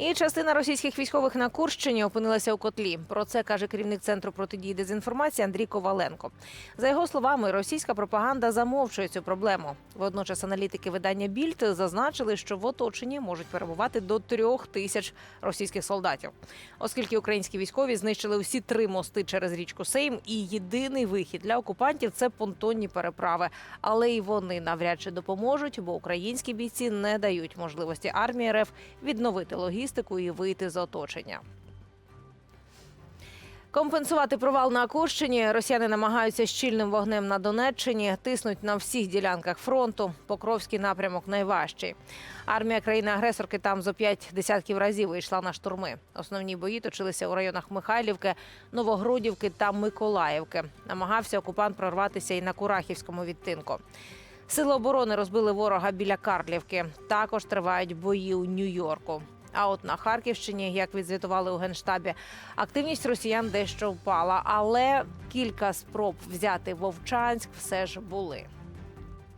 І частина російських військових на Курщині опинилася у котлі. Про це каже керівник центру протидії дезінформації Андрій Коваленко. За його словами, російська пропаганда замовчує цю проблему. Водночас аналітики видання Більд зазначили, що в оточенні можуть перебувати до трьох тисяч російських солдатів, оскільки українські військові знищили усі три мости через річку Сейм. І єдиний вихід для окупантів це понтонні переправи. Але й вони навряд чи допоможуть, бо українські бійці не дають можливості армії РФ відновити логістику і вийти з оточення. Компенсувати провал на Курщині росіяни намагаються щільним вогнем на Донеччині, тиснуть на всіх ділянках фронту. Покровський напрямок найважчий. Армія країни-агресорки там зо п'ять десятків разів вийшла на штурми. Основні бої точилися у районах Михайлівки, Новогрудівки та Миколаївки. Намагався окупант прорватися і на Курахівському відтинку. Сили оборони розбили ворога біля Карлівки. Також тривають бої у Нью-Йорку. А от на Харківщині, як відзвітували у генштабі, активність росіян дещо впала, але кілька спроб взяти Вовчанськ все ж були.